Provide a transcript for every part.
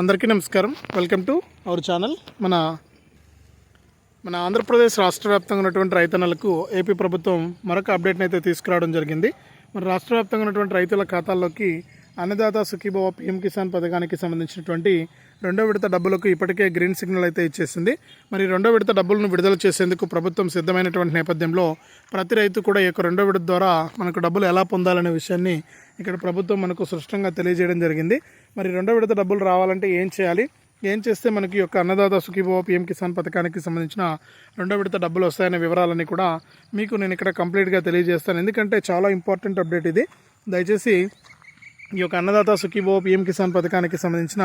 అందరికీ నమస్కారం. Welcome to our channel మన మన ఆంధ్రప్రదేశ్ రాష్ట్ర వ్యాప్తంగా ఉన్నటువంటి రైతన్నలకు ఏపీ ప్రభుత్వం మరొక అప్డేట్ని అయితే తీసుకురావడం జరిగింది. మన రాష్ట్ర వ్యాప్తంగా ఉన్నటువంటి రైతుల ఖాతాల్లోకి అన్నదాత సుఖీభవ పిఎం కిసాన్ పథకానికి సంబంధించినటువంటి రెండో విడత డబ్బులకు ఇప్పటికే గ్రీన్ సిగ్నల్ అయితే ఇచ్చేసింది. మరి రెండో విడత డబ్బులను విడుదల చేసేందుకు ప్రభుత్వం సిద్ధమైనటువంటి నేపథ్యంలో ప్రతి రైతు కూడా ఈ యొక్క రెండో విడత ద్వారా మనకు డబ్బులు ఎలా పొందాలనే విషయాన్ని ఇక్కడ ప్రభుత్వం మనకు స్పష్టంగా తెలియజేయడం జరిగింది. మరి రెండో విడత డబ్బులు రావాలంటే ఏం చేయాలి? ఏం చేస్తే మనకి యొక్క అన్నదాత సుఖీభవ పిఎం కిసాన్ పథకానికి సంబంధించిన రెండో విడత డబ్బులు వస్తాయనే వివరాలన్నీ కూడా మీకు నేను ఇక్కడ కంప్లీట్గా తెలియజేస్తాను. ఎందుకంటే చాలా ఇంపార్టెంట్ అప్డేట్ ఇది. దయచేసి ఈ యొక్క అన్నదాత సుఖీభవ పిఎం కిసాన్ పథకానికి సంబంధించిన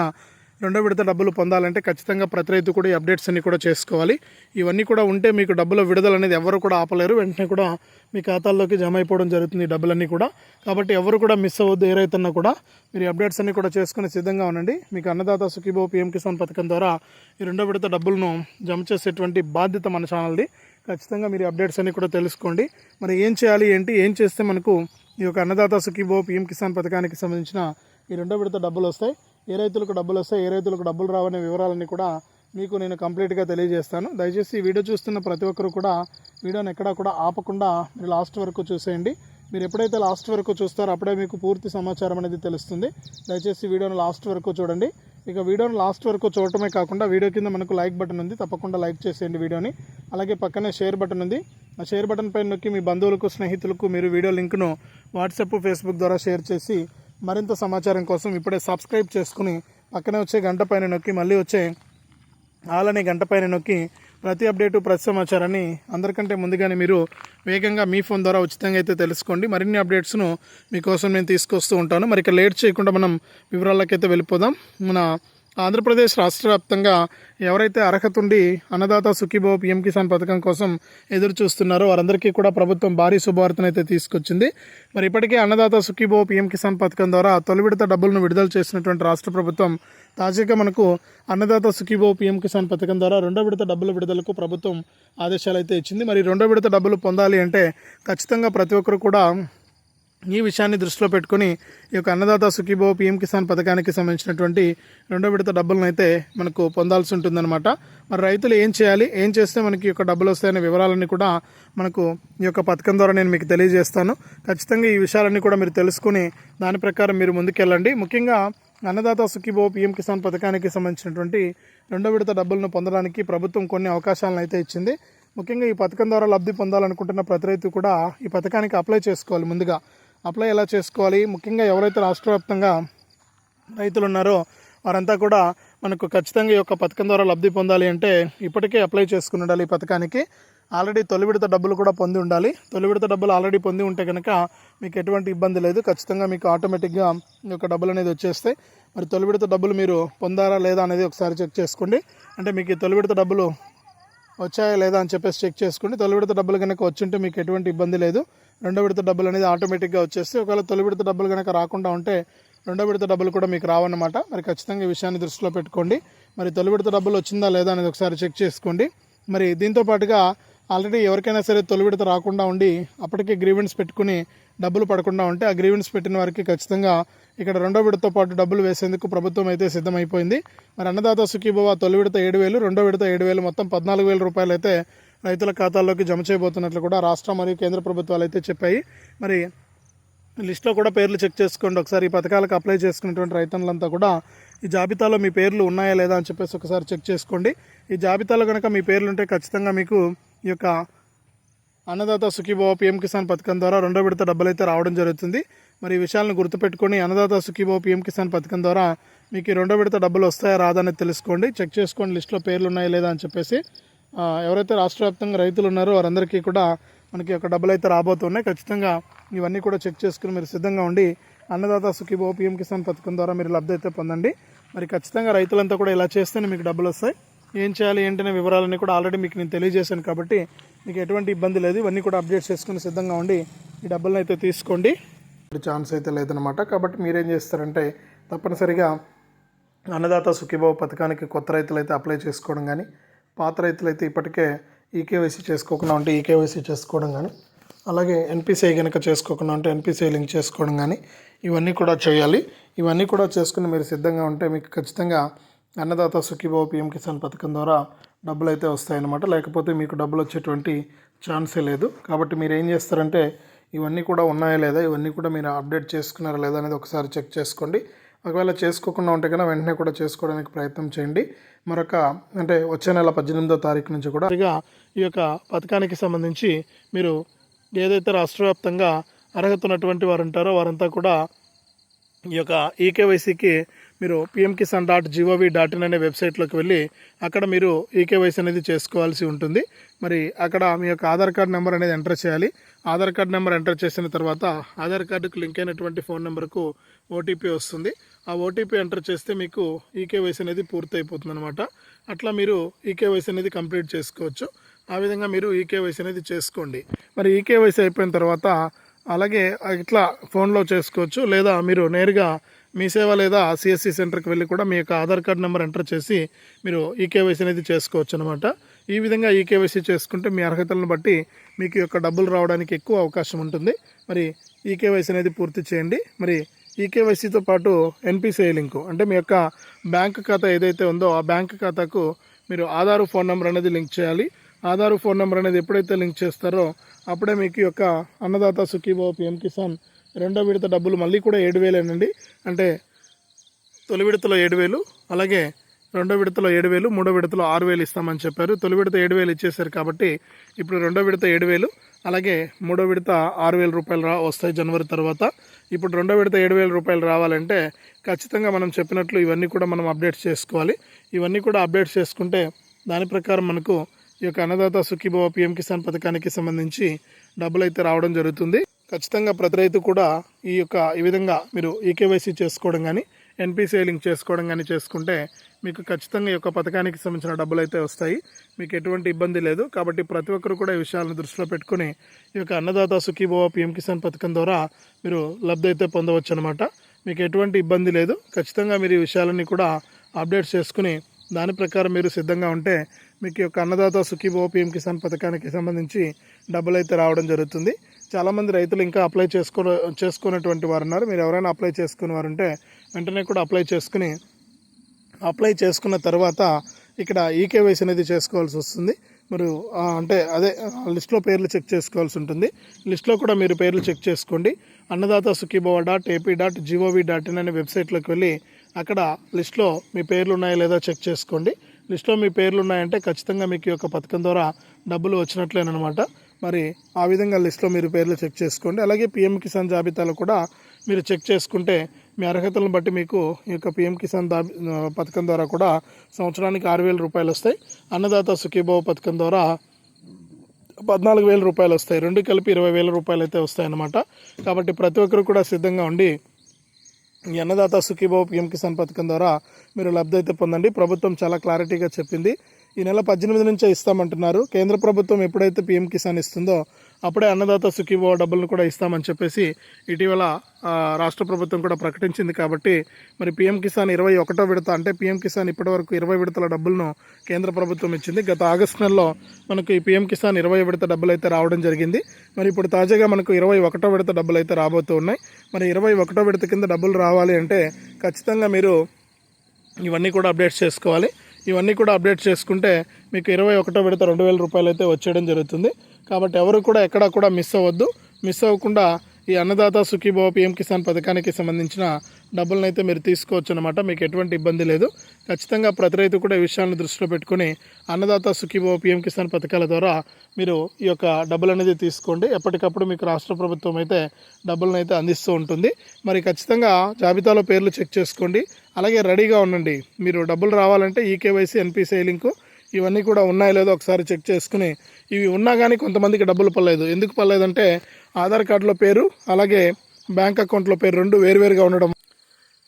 రెండో విడత డబ్బులు పొందాలంటే ఖచ్చితంగా ప్రతి రైతు కూడా ఈ అప్డేట్స్ అన్ని కూడా చేసుకోవాలి. ఇవన్నీ కూడా ఉంటే మీకు డబ్బుల విడుదల అనేది ఎవరు కూడా ఆపలేరు. వెంటనే కూడా మీ ఖాతాల్లోకి జమ అయిపోవడం జరుగుతుంది డబ్బులన్నీ కూడా. కాబట్టి ఎవరు కూడా మిస్ అవ్వద్దు ఏ రైతున్నా కూడా. మీరు అప్డేట్స్ అన్ని కూడా చేసుకుని సిద్ధంగా ఉండండి. మీకు అన్నదాత సుఖీబో పిఎం కిసాన్ పథకం ద్వారా ఈ రెండో విడత డబ్బులను జమ చేసేటువంటి బాధ్యత మన ఛానల్ది ఖచ్చితంగా మీరు అప్డేట్స్ అన్ని కూడా తెలుసుకోండి. మరి ఏం చేయాలి ఏంటి ఏం చేస్తే మనకు ఈ యొక్క అన్నదాత సుఖీభో పిఎం కిసాన్ పథకానికి సంబంధించిన ఈ రెండో విడత డబ్బులు వస్తాయి. ఏ రైతులకు డబ్బులు వస్తాయి ఏ రైతులకు డబ్బులు రావనే వివరాలన్నీ కూడా మీకు నేను కంప్లీట్గా తెలియజేస్తాను. దయచేసి ఈ వీడియో చూస్తున్న ప్రతి ఒక్కరు కూడా వీడియోని ఎక్కడా కూడా ఆపకుండా మీరు లాస్ట్ వరకు చూసేయండి. మీరు ఎప్పుడైతే లాస్ట్ వరకు చూస్తారో అప్పుడే మీకు పూర్తి సమాచారం అనేది తెలుస్తుంది. దయచేసి వీడియోని లాస్ట్ వరకు చూడండి. ఇక వీడియోని లాస్ట్ వరకు చూడటమే కాకుండా వీడియో కింద మనకు లైక్ బటన్ ఉంది. తప్పకుండా లైక్ చేసేయండి వీడియోని. అలాగే పక్కనే షేర్ బటన్ ఉంది. ఆ షేర్ బటన్ పైన నొక్కి మీ బంధువులకు స్నేహితులకు మీరు వీడియో లింక్ను వాట్సాప్ ఫేస్బుక్ ద్వారా షేర్ చేసి మరింత సమాచారం కోసం ఇప్పుడే సబ్స్క్రైబ్ చేసుకుని పక్కనే వచ్చే గంట పైన నొక్కి మళ్ళీ వచ్చే ఆలనే గంట పైన నొక్కి ప్రతి అప్డేటు ప్రతి సమాచారాన్ని అందరికంటే ముందుగానే మీరు వేగంగా మీ ఫోన్ ద్వారా ఉచితంగా అయితే తెలుసుకోండి. మరిన్ని అప్డేట్స్ను మీకోసం నేను తీసుకొస్తూ ఉంటాను. మరి ఇక లేట్ చేయకుండా మనం వివరాలకైతే వెళ్ళిపోదాం. మన ఆంధ్రప్రదేశ్ రాష్ట్ర వ్యాప్తంగా ఎవరైతే అర్హత ఉండి అన్నదాత సుఖీభవ పిఎం కిసాన్ పథకం కోసం ఎదురు చూస్తున్నారో వారందరికీ కూడా ప్రభుత్వం భారీ శుభవార్తను అయితే తీసుకొచ్చింది. మరి ఇప్పటికే అన్నదాత సుఖీభవ పిఎం కిసాన్ పథకం ద్వారా తొలి విడత డబ్బులను విడుదల చేసినటువంటి రాష్ట్ర ప్రభుత్వం తాజాగా మనకు అన్నదాత సుఖీభవ పిఎం కిసాన్ పథకం ద్వారా రెండో విడత డబ్బుల విడుదలకు ప్రభుత్వం ఆదేశాలు అయితే ఇచ్చింది. మరి రెండో విడత డబ్బులు పొందాలి అంటే ఖచ్చితంగా ప్రతి ఒక్కరు కూడా ఈ విషయాన్ని దృష్టిలో పెట్టుకుని ఈ యొక్క అన్నదాత సుఖీభవ పిఎం కిసాన్ పథకానికి సంబంధించినటువంటి రెండో విడత డబ్బులను అయితే మనకు పొందాల్సి ఉంటుందన్నమాట. మరి రైతులు ఏం చేయాలి? ఏం చేస్తే మనకి ఈ యొక్క డబ్బులు వస్తాయనే వివరాలన్నీ కూడా మనకు ఈ యొక్క పథకం ద్వారా నేను మీకు తెలియజేస్తాను. ఖచ్చితంగా ఈ విషయాలన్నీ కూడా మీరు తెలుసుకుని దాని ప్రకారం మీరు ముందుకెళ్ళండి. ముఖ్యంగా అన్నదాత సుఖీభవ పిఎం కిసాన్ పథకానికి సంబంధించినటువంటి రెండో విడత డబ్బులను పొందడానికి ప్రభుత్వం కొన్ని అవకాశాలను అయితే ఇచ్చింది. ముఖ్యంగా ఈ పథకం ద్వారా లబ్ధి పొందాలనుకుంటున్న ప్రతి రైతు కూడా ఈ పథకానికి అప్లై చేసుకోవాలి ముందుగా. అప్లై ఎలా చేసుకోవాలి? ముఖ్యంగా ఎవరైతే రాష్ట్ర వ్యాప్తంగా రైతులు ఉన్నారో వారంతా కూడా మనకు ఖచ్చితంగా ఈ యొక్క పథకం ద్వారా లబ్ధి పొందాలి అంటే ఇప్పటికే అప్లై చేసుకుని ఉండాలి ఈ పథకానికి. ఆల్రెడీ తొలి విడత డబ్బులు కూడా పొంది ఉండాలి. తొలి విడత డబ్బులు ఆల్రెడీ పొంది ఉంటే కనుక మీకు ఎటువంటి ఇబ్బంది లేదు. ఖచ్చితంగా మీకు ఆటోమేటిక్గా ఈ యొక్క డబ్బులు అనేది వచ్చేస్తాయి. మరి తొలి విడత డబ్బులు మీరు పొందారా లేదా అనేది ఒకసారి చెక్ చేసుకోండి. అంటే మీకు ఈ తొలి విడత డబ్బులు వచ్చాయా లేదా అని చెప్పేసి చెక్ చేసుకోండి తొలి విడత డబ్బులు కనుక వచ్చింటే మీకు ఎటువంటి ఇబ్బంది లేదు. రెండో విడత డబ్బులు అనేది ఆటోమేటిక్గా వచ్చేస్తే ఒకవేళ తొలి విడత డబ్బులు కనుక రాకుండా ఉంటే రెండో విడత డబ్బులు కూడా మీకు రావన్నమాట. మరి ఖచ్చితంగా ఈ విషయాన్ని దృష్టిలో పెట్టుకోండి. మరి తొలి విడత డబ్బులు వచ్చిందా లేదా అనేది ఒకసారి చెక్ చేసుకోండి. మరి దీంతో పాటుగా ఆల్రెడీ ఎవరికైనా సరే తొలి విడత రాకుండా ఉండి అప్పటికే గ్రీవెన్స్ పెట్టుకుని డబ్బులు పడకుండా ఉంటే ఆ గ్రీవెన్స్ పెట్టిన వారికి ఖచ్చితంగా ఇక్కడ రెండో విడతతో పాటు డబ్బులు వేసేందుకు ప్రభుత్వం అయితే సిద్ధమైపోయింది. మరి అన్నదాత సుఖీభవ తొలి విడత ఏడు వేలు రెండో విడత ఏడు వేలు మొత్తం పద్నాలుగు వేల రూపాయలు అయితే రైతుల ఖాతాల్లోకి జమ చేయబోతున్నట్లు కూడా రాష్ట్ర మరియు కేంద్ర ప్రభుత్వాలు అయితే చెప్పాయి. మరి లిస్ట్లో కూడా పేర్లు చెక్ చేసుకోండి. ఒకసారి ఈ పథకాలకు అప్లై చేసుకున్నటువంటి రైతులంతా కూడా ఈ జాబితాలో మీ పేర్లు ఉన్నాయా లేదా అని చెప్పేసి ఒకసారి చెక్ చేసుకోండి. ఈ జాబితాలో కనుక మీ పేర్లు ఉంటే ఖచ్చితంగా మీకు ఈ యొక్క అన్నదాత సుఖీభవ పిఎం కిసాన్ పథకం ద్వారా రెండో విడత డబ్బులు అయితే రావడం జరుగుతుంది. మరి ఈ విషయాలను గుర్తుపెట్టుకొని అన్నదాత సుఖీభవ పిఎం కిసాన్ పథకం ద్వారా మీకు ఈ రెండో విడత డబ్బులు వస్తాయా రాదా అని తెలుసుకోండి. చెక్ చేసుకోండి లిస్ట్లో పేర్లు ఉన్నాయా లేదా అని చెప్పేసి. ఎవరైతే రాష్ట్ర వ్యాప్తంగా రైతులు ఉన్నారో వారందరికీ కూడా మనకి ఒక డబ్బులు అయితే రాబోతున్నాయి. ఖచ్చితంగా ఇవన్నీ కూడా చెక్ చేసుకుని మీరు సిద్ధంగా ఉండి అన్నదాత సుఖీభవ పిఎం కిసాన్ పథకం ద్వారా మీరు లబ్ధి అయితే పొందండి. మరి ఖచ్చితంగా రైతులంతా కూడా ఇలా చేస్తేనే మీకు డబ్బులు వస్తాయి. ఏం చేయాలి ఏంటనే వివరాలన్నీ కూడా ఆల్రెడీ మీకు నేను తెలియజేశాను కాబట్టి మీకు ఎటువంటి ఇబ్బంది లేదు. ఇవన్నీ కూడా అప్డేట్ చేసుకుని సిద్ధంగా ఉండి ఈ డబ్బులను అయితే తీసుకోండి. ఛాన్స్ అయితే లేదనమాట కాబట్టి మీరేం చేస్తారంటే తప్పనిసరిగా అన్నదాత సుఖీభావ పథకానికి కొత్త రైతులు అయితే అప్లై చేసుకోవడం కానీ పాత రైతులు అయితే ఇప్పటికే ఈకేవైసీ చేసుకోకుండా ఉంటే ఈకేవైసీ చేసుకోవడం కానీ అలాగే ఎన్పిసిఐ కనుక చేసుకోకుండా ఉంటే ఎన్పిసిఐ లింక్ చేసుకోవడం కానీ ఇవన్నీ కూడా చేయాలి. ఇవన్నీ కూడా చేసుకుని మీరు సిద్ధంగా ఉంటే మీకు ఖచ్చితంగా అన్నదాత సుఖీభావ పిఎం కిసాన్ పథకం ద్వారా డబ్బులు అయితే వస్తాయన్నమాట. లేకపోతే మీకు డబ్బులు వచ్చేటువంటి ఛాన్సే లేదు. కాబట్టి మీరు ఏం చేస్తారంటే ఇవన్నీ కూడా ఉన్నాయా లేదా ఇవన్నీ కూడా మీరు అప్డేట్ చేసుకున్నారా లేదా అనేది ఒకసారి చెక్ చేసుకోండి. ఒకవేళ చేసుకోకుండా ఉంటే కనుక వెంటనే కూడా చేసుకోవడానికి ప్రయత్నం చేయండి. మరొక అంటే వచ్చే నెల పద్దెనిమిదో తారీఖు నుంచి కూడా ఇక ఈ యొక్క పథకానికి సంబంధించి మీరు ఏదైతే రాష్ట్ర వ్యాప్తంగా అర్హత ఉన్నటువంటి వారు ఉంటారో వారంతా కూడా ఈ యొక్క ఈకేవైసీకి మీరు PM Kisan dot G O V dot in అనే వెబ్సైట్లోకి వెళ్ళి అక్కడ మీరు ఈకేవైసీ అనేది చేసుకోవాల్సి ఉంటుంది. మరి అక్కడ మీ యొక్క ఆధార్ కార్డ్ నెంబర్ అనేది ఎంటర్ చేయాలి. ఆధార్ కార్డ్ నెంబర్ ఎంటర్ చేసిన తర్వాత ఆధార్ కార్డుకు లింక్ అయినటువంటి ఫోన్ నెంబర్కు ఓటీపీ వస్తుంది. ఆ ఓటీపీ ఎంటర్ చేస్తే మీకు ఈకేవైసీ అనేది పూర్తి అయిపోతుంది అనమాట అట్లా మీరు ఈకేవైసీ అనేది కంప్లీట్ చేసుకోవచ్చు. ఆ విధంగా మీరు ఈకేవైసీ అనేది చేసుకోండి. మరి ఈకేవైసీ అయిపోయిన తర్వాత అలాగే ఇట్లా ఫోన్లో చేసుకోవచ్చు. లేదా మీరు నేరుగా మీ సేవ లేదా సిఎస్సి సెంటర్కి వెళ్ళి కూడా మీ యొక్క ఆధార్ కార్డ్ నెంబర్ ఎంటర్ చేసి మీరు ఈకేవైసీ అనేది చేసుకోవచ్చు అనమాట ఈ విధంగా ఈకేవైసీ చేసుకుంటే మీ అర్హతలను బట్టి మీకు యొక్క డబ్బులు రావడానికి ఎక్కువ అవకాశం ఉంటుంది. మరి ఈకేవైసీ అనేది పూర్తి చేయండి. మరి ఈకేవైసీతో పాటు ఎన్పిసిఐ లింకు అంటే మీ యొక్క బ్యాంక్ ఖాతా ఏదైతే ఉందో ఆ బ్యాంక్ ఖాతాకు మీరు ఆధార్ ఫోన్ నెంబర్ అనేది లింక్ చేయాలి. ఆధార్ ఫోన్ నెంబర్ అనేది ఎప్పుడైతే లింక్ చేస్తారో అప్పుడే మీకు యొక్క అన్నదాత సుఖీభావ పిఎం కిసాన్ రెండో విడత డబ్బులు మళ్ళీ కూడా ఏడు వేలేనండి. అంటే తొలి విడతలో ఏడు వేలు అలాగే రెండో విడతలో ఏడు వేలు మూడో విడతలో ఆరు వేలు ఇస్తామని చెప్పారు. తొలి విడత ఏడు వేలు ఇచ్చేసారు కాబట్టి ఇప్పుడు రెండో విడత ఏడు వేలు అలాగే మూడో విడత ఆరు వేల రూపాయలు రా వస్తాయి జనవరి తర్వాత. ఇప్పుడు రెండో విడత ఏడు వేల రూపాయలు రావాలంటే ఖచ్చితంగా మనం చెప్పినట్లు ఇవన్నీ కూడా మనం అప్డేట్ చేసుకోవాలి. ఇవన్నీ కూడా అప్డేట్ చేసుకుంటే దాని ప్రకారం మనకు ఈ యొక్క అన్నదాత సుఖీభవ పిఎం కిసాన్ పథకానికి సంబంధించి డబ్బులు అయితే రావడం జరుగుతుంది. ఖచ్చితంగా ప్రతి రైతు కూడా ఈ యొక్క ఈ విధంగా మీరు ఈకేవైసీ చేసుకోవడం కానీ ఎన్పిసిఐ లింక్ చేసుకోవడం కానీ చేసుకుంటే మీకు ఖచ్చితంగా ఈ యొక్క పథకానికి సంబంధించిన డబ్బులు అయితే వస్తాయి. మీకు ఎటువంటి ఇబ్బంది లేదు. కాబట్టి ప్రతి ఒక్కరు కూడా ఈ విషయాలను దృష్టిలో పెట్టుకుని ఈ యొక్క అన్నదాత సుఖీభవ పిఎం కిసాన్ పథకం ద్వారా మీరు లబ్ధి అయితే పొందవచ్చు అనమాట మీకు ఎటువంటి ఇబ్బంది లేదు. ఖచ్చితంగా మీరు ఈ విషయాలన్నీ కూడా అప్డేట్ చేసుకుని దాని ప్రకారం మీరు సిద్ధంగా ఉంటే మీకు ఈ యొక్క అన్నదాత సుఖీభవ పిఎం కిసాన్ పథకానికి సంబంధించి డబ్బులు అయితే రావడం జరుగుతుంది. చాలామంది రైతులు ఇంకా అప్లై చేసుకో చేసుకున్నటువంటి వారు ఉన్నారు. మీరు ఎవరైనా అప్లై చేసుకునే వారు ఉంటే వెంటనే కూడా అప్లై చేసుకుని అప్లై చేసుకున్న తర్వాత ఇక్కడ ఈకేవైసీ అనేది చేసుకోవాల్సి వస్తుంది. మీరు అంటే అదే లిస్ట్లో పేర్లు చెక్ చేసుకోవాల్సి ఉంటుంది. లిస్ట్లో కూడా మీరు పేర్లు చెక్ చేసుకోండి. Annadata Sukhibhava dot AP dot G O V dot in అనే వెబ్సైట్లోకి వెళ్ళి అక్కడ లిస్ట్లో మీ పేర్లు ఉన్నాయో లేదో చెక్ చేసుకోండి. లిస్ట్లో మీ పేర్లు ఉన్నాయంటే ఖచ్చితంగా మీకు ఈ యొక్క పథకం ద్వారా డబ్బులు వచ్చినట్లేనమాట మరి ఆ విధంగా లిస్ట్లో మీరు పేర్లు చెక్ చేసుకోండి. అలాగే పిఎం కిసాన్ జాబితాలో కూడా మీరు చెక్ చేసుకుంటే మీ అర్హతలను బట్టి మీకు ఈ యొక్క పిఎం కిసాన్ దా పథకం ద్వారా కూడా సంవత్సరానికి ఆరు వేల రూపాయలు వస్తాయి. అన్నదాత సుఖీభావ పథకం ద్వారా పద్నాలుగు వేల రూపాయలు వస్తాయి. రెండు కలిపి ఇరవై వేల రూపాయలు అయితే వస్తాయి అన్నమాట కాబట్టి ప్రతి ఒక్కరు కూడా సిద్ధంగా ఉండి ఈ అన్నదాత సుఖీభావ పిఎం కిసాన్ పథకం ద్వారా మీరు లబ్ధి అయితే పొందండి. ప్రభుత్వం చాలా క్లారిటీగా చెప్పింది. ఈ నెల పద్దెనిమిది నుంచే ఇస్తామంటున్నారు. కేంద్ర ప్రభుత్వం ఎప్పుడైతే పిఎం కిసాన్ ఇస్తుందో అప్పుడే అన్నదాత సుఖీభావ డబ్బులను కూడా ఇస్తామని చెప్పేసి ఇటీవల రాష్ట్ర ప్రభుత్వం కూడా ప్రకటించింది కాబట్టి మరి పిఎం కిసాన్ ఇరవై ఒకటో విడత అంటే పిఎం కిసాన్ ఇప్పటివరకు ఇరవై విడతల డబ్బులను కేంద్ర ప్రభుత్వం ఇచ్చింది. గత ఆగస్టు నెలలో మనకు ఈ పిఎం కిసాన్ ఇరవై విడత డబ్బులు అయితే రావడం జరిగింది. మరి ఇప్పుడు తాజాగా మనకు ఇరవై ఒకటో విడత డబ్బులు అయితే రాబోతూ ఉన్నాయి. మరి ఇరవై ఒకటో విడత కింద డబ్బులు రావాలి అంటే ఖచ్చితంగా మీరు ఇవన్నీ కూడా అప్డేట్ చేసుకోవాలి. ఇవన్నీ కూడా అప్డేట్ చేసుకుంటే మీకు ఇరవై ఒకటో విడత రెండు వేల రూపాయలు అయితే వచ్చేయడం జరుగుతుంది. కాబట్టి ఎవరు కూడా ఎక్కడా కూడా మిస్ అవ్వద్దు. మిస్ అవ్వకుండా ఈ అన్నదాత సుఖీభావ పిఎం కిసాన్ పథకానికి సంబంధించిన డబ్బులను అయితే మీరు తీసుకోవచ్చు అనమాట మీకు ఎటువంటి ఇబ్బంది లేదు. ఖచ్చితంగా ప్రతి రైతు కూడా ఈ విషయాలను దృష్టిలో పెట్టుకుని అన్నదాత సుఖీభావ పిఎం కిసాన్ పథకాల ద్వారా మీరు ఈ యొక్క డబ్బులు అనేది తీసుకోండి. ఎప్పటికప్పుడు మీకు రాష్ట్ర ప్రభుత్వం అయితే డబ్బులను అయితే అందిస్తూ ఉంటుంది. మరి ఖచ్చితంగా జాబితాలో పేర్లు చెక్ చేసుకోండి. అలాగే రెడీగా ఉండండి. మీరు డబ్బులు రావాలంటే ఈకేవైసీ ఎన్పిసిఐ లింకు ఇవన్నీ కూడా ఉన్నాయో లేదో ఒకసారి చెక్ చేసుకుని ఇవి ఉన్నా కానీ కొంతమందికి డబ్బులు పర్లేదు ఎందుకు పర్లేదంటే ఆధార్ కార్డులో పేరు అలాగే బ్యాంక్ అకౌంట్లో పేరు రెండు వేరువేరుగా ఉండడం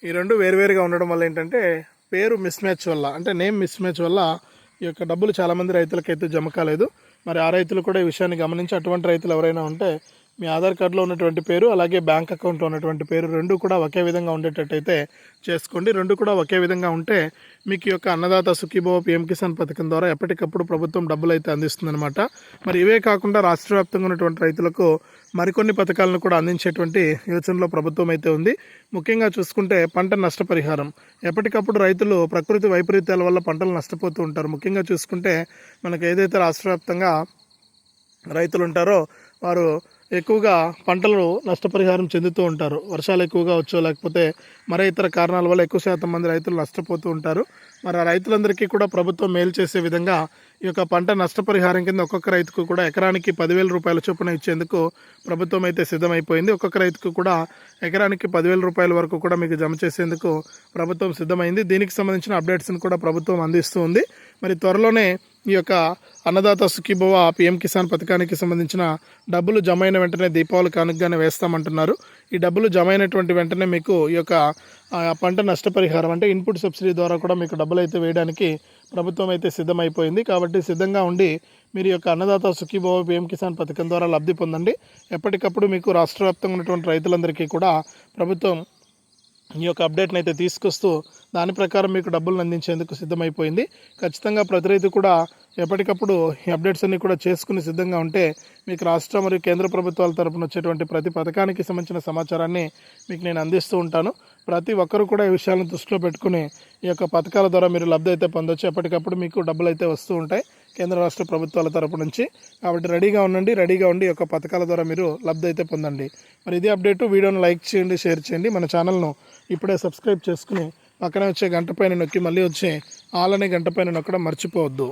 ఈ రెండు వేరువేరుగా ఉండడం వల్ల ఏంటంటే పేరు మిస్ మ్యాచ్ వల్ల అంటే నేమ్ మిస్ మ్యాచ్ వల్ల ఈ యొక్క డబ్బులు చాలామంది రైతులకైతే జమ కాలేదు. మరి ఆ రైతులు కూడా ఈ విషయాన్ని గమనించి అటువంటి రైతులు ఎవరైనా ఉంటే మీ ఆధార్ కార్డులో ఉన్నటువంటి పేరు అలాగే బ్యాంక్ అకౌంట్లో ఉన్నటువంటి పేరు రెండు కూడా ఒకే విధంగా ఉండేటట్టయితే చేసుకోండి. రెండు కూడా ఒకే విధంగా ఉంటే మీకు ఈ యొక్క అన్నదాత సుఖీభవ పిఎం కిసాన్ పథకం ద్వారా ఎప్పటికప్పుడు ప్రభుత్వం డబ్బులు అయితే అందిస్తుందన్నమాట. మరి ఇవే కాకుండా రాష్ట్ర వ్యాప్తంగా ఉన్నటువంటి రైతులకు మరికొన్ని పథకాలను కూడా అందించేటువంటి యోచనలో ప్రభుత్వం అయితే ఉంది. ముఖ్యంగా చూసుకుంటే పంట నష్టపరిహారం. ఎప్పటికప్పుడు రైతులు ప్రకృతి వైపరీత్యాల వల్ల పంటలు నష్టపోతూ ఉంటారు. ముఖ్యంగా చూసుకుంటే మనకు ఏదైతే రాష్ట్ర వ్యాప్తంగా రైతులు ఉంటారో వారు ఎక్కువగా పంటలు నష్టపరిహారం చెందుతూ ఉంటారు. వర్షాలు ఎక్కువగా వచ్చో లేకపోతే మరే ఇతర కారణాల వల్ల ఎక్కువ శాతం మంది రైతులు నష్టపోతూ ఉంటారు. మరి ఆ రైతులందరికీ కూడా ప్రభుత్వం మేలు చేసే విధంగా ఈ యొక్క పంట నష్టపరిహారం కింద ఒక్కొక్క రైతుకు కూడా ఎకరానికి పదివేల రూపాయల చొప్పున ఇచ్చేందుకు ప్రభుత్వం అయితే సిద్ధమైపోయింది. ఒక్కొక్క రైతుకు కూడా ఎకరానికి పదివేల రూపాయల వరకు కూడా మీకు జమ చేసేందుకు ప్రభుత్వం సిద్ధమైంది. దీనికి సంబంధించిన అప్డేట్స్ని కూడా ప్రభుత్వం అందిస్తూ ఉంది. మరి త్వరలోనే ఈ యొక్క అన్నదాత సుఖీభవ పిఎం కిసాన్ పథకానికి సంబంధించిన డబ్బులు జమ అయిన వెంటనే దీపావళి కానుకగానే వేస్తామంటున్నారు. ఈ డబ్బులు జమ అయినటువంటి వెంటనే మీకు ఈ యొక్క పంట నష్టపరిహారం అంటే ఇన్పుట్ సబ్సిడీ ద్వారా కూడా మీకు డబ్బులు అయితే వేయడానికి ప్రభుత్వం అయితే సిద్ధమైపోయింది. కాబట్టి సిద్ధంగా ఉండి మీరు ఈ యొక్క అన్నదాత సుఖీభవ పిఎం కిసాన్ పథకం ద్వారా లబ్ధి పొందండి. ఎప్పటికప్పుడు మీకు రాష్ట్ర వ్యాప్తంగా ఉన్నటువంటి రైతులందరికీ కూడా ప్రభుత్వం ఈ యొక్క అప్డేట్ని అయితే తీసుకొస్తూ దాని ప్రకారం మీకు డబ్బులు అందించేందుకు సిద్ధమైపోయింది. ఖచ్చితంగా ప్రతి రైతు కూడా ఎప్పటికప్పుడు ఈ అప్డేట్స్ అన్ని కూడా చేసుకుని సిద్ధంగా ఉంటే మీకు రాష్ట్ర మరియు కేంద్ర ప్రభుత్వాల తరపున వచ్చేటువంటి ప్రతి పథకానికి సంబంధించిన సమాచారాన్ని మీకు నేను అందిస్తూ ఉంటాను. ప్రతి ఒక్కరు కూడా ఈ విషయాలను దృష్టిలో పెట్టుకుని ఈ యొక్క పథకాల ద్వారా మీరు లబ్ధి అయితే పొందొచ్చు. ఎప్పటికప్పుడు మీకు డబ్బులు అయితే వస్తూ ఉంటాయి. కేంద్ర రాష్ట్ర ప్రభుత్వాల తరపు నుంచి. కాబట్టి రెడీగా ఉండండి రెడీగా ఉండి యొక్క పథకాల ద్వారా మీరు లబ్ధి అయితే పొందండి. మరి ఇది అప్డేట్ వీడియోను లైక్ చేయండి షేర్ చేయండి. మన ఛానల్ను ఇప్పుడే సబ్స్క్రైబ్ చేసుకుని పక్కనే వచ్చే గంట పైన నొక్కి మళ్ళీ వచ్చే ఆల్ అనే గంట పైన నొక్కడం మర్చిపోవద్దు.